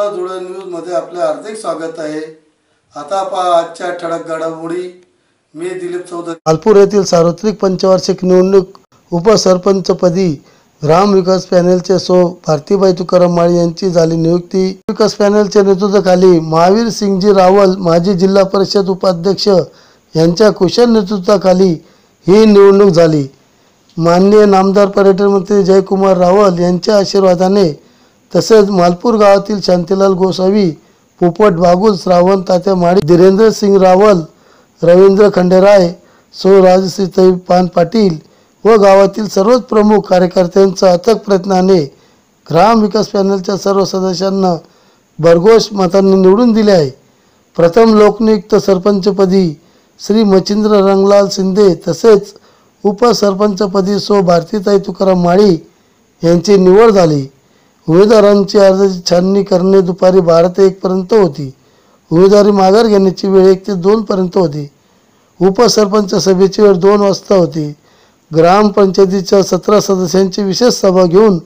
हार्दिक स्वागत आहे. आता पहा आजच्या ठळक घडामोडी. मी दिलीप चौधरी. लालपूर येथील सार्वत्रिक पंचवार्षिक निवडणूक उपसरपंचपदी ग्राम विकास पॅनेलचे सो भारतीबाई तुकाराम माळी यांची झाली नियुक्ती. विकास पॅनेलच्या नेतृत्वाखाली महावीर सिंगजी रावल माजी जिल्हा परिषद उपाध्यक्ष यांच्या कुशल नेतृत्वाखाली ही निवडणूक झाली. माननीय नामदार पर्यटन मंत्री जयकुमार रावल यांच्या आशीर्वादाने तसेच मालपूर गावातील शांतीलाल गोसावी पोपट बागुल श्रावण तात्या माळी धीरेंद्र सिंग रावल रवींद्र खंडेराय सो राजश्रीताई पान पाटील व गावातील सर्वच प्रमुख कार्यकर्त्यांच्या अथक प्रयत्नाने ग्राम विकास पॅनलच्या सर्व सदस्यांना भरघोष मतांनी निवडून दिले आहे. प्रथम लोकनियुक्त सरपंचपदी श्री मच्छिंद्र रंगलाल शिंदे तसेच उपसरपंचपदी सो भारतीताई तुकाराम माळी यांची निवड झाली. उमेदवारांची अर्जाची छाननी करणे दुपारी बारा ते एकपर्यंत होती. उमेदवारी माघार घेण्याची वेळ एक ते दोनपर्यंत होती. उपसरपंच सभेची वेळ दोन वाजता होती. ग्रामपंचायतीच्या सतरा सदस्यांची विशेष सभा घेऊन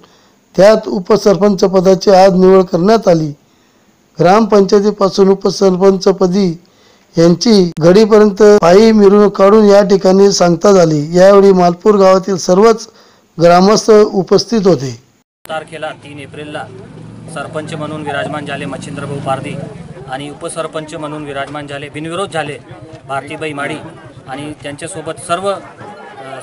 त्यात उपसरपंच पदाची आज निवड करण्यात आली. ग्रामपंचायतीपासून उपसरपंचपदी यांची घडीपर्यंत पायी मिरवणूक काढून या ठिकाणी सांगता झाली. यावेळी मालपूर गावातील सर्वच ग्रामस्थ उपस्थित होते. तारखेला तीन एप्रिलला सरपंच म्हणून विराजमान झाले मच्छिंद्रभाऊ पारदी आणि उपसरपंच म्हणून विराजमान झाले बिनविरोध झाले भारतीबाई माडी आणि त्यांच्यासोबत सर्व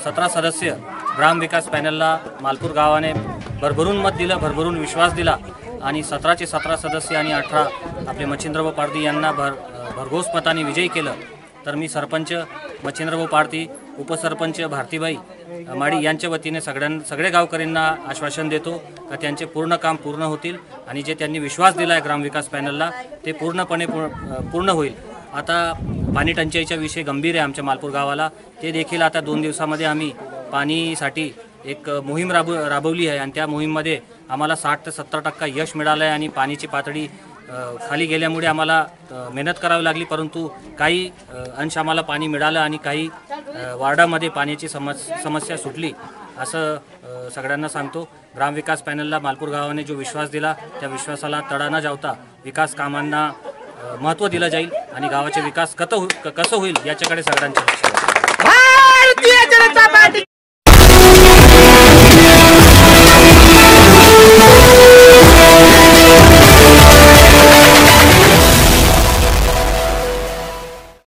सतरा सदस्य ग्रामविकास पॅनलला मालपूर गावाने भरभरून मत दिलं भरभरून विश्वास दिला आणि सतराचे सतरा सदस्य आणि अठरा आपले मच्छिंद्रभाऊ पारदी यांना भर भरघोस मताने विजयी केलं. तर मी सरपंच मच्छिंद्रभाऊ पारदी उपसरपंच भारतीबाई माडी यांच्या वतीने सगळ्यां सगळे गावकऱ्यांना आश्वासन देतो का त्यांचे पूर्ण काम पूर्ण होतील आणि जे त्यांनी विश्वास दिला आहे ग्रामविकास पॅनलला ते पूर्णपणे पूर्ण पूर्ण होईल. आता पाणी टंचाईचा विषय गंभीर आहे आमच्या मालपूर गावाला. ते देखील आता दोन दिवसामध्ये आम्ही पाणीसाठी एक मोहीम राबव राबवली आहे आणि त्या मोहीममध्ये आम्हाला साठ ते सत्तर टक्का यश मिळालं आहे आणि पाण्याची पातळी खाली गेल्यामुळे आम्हाला मेहनत करावी लागली परंतु काही अंश आम्हाला पाणी मिळालं आणि काही वार्डामध्ये पाण्याची समस समस्या सुटली असं सगळ्यांना सांगतो. ग्रामविकास पॅनलला मालपूर गावाने जो विश्वास दिला त्या विश्वासाला तडा न जावता विकास कामांना महत्त्व दिलं जाईल आणि गावाचे विकास कत कसं होईल याच्याकडे सगळ्यांचे लक्ष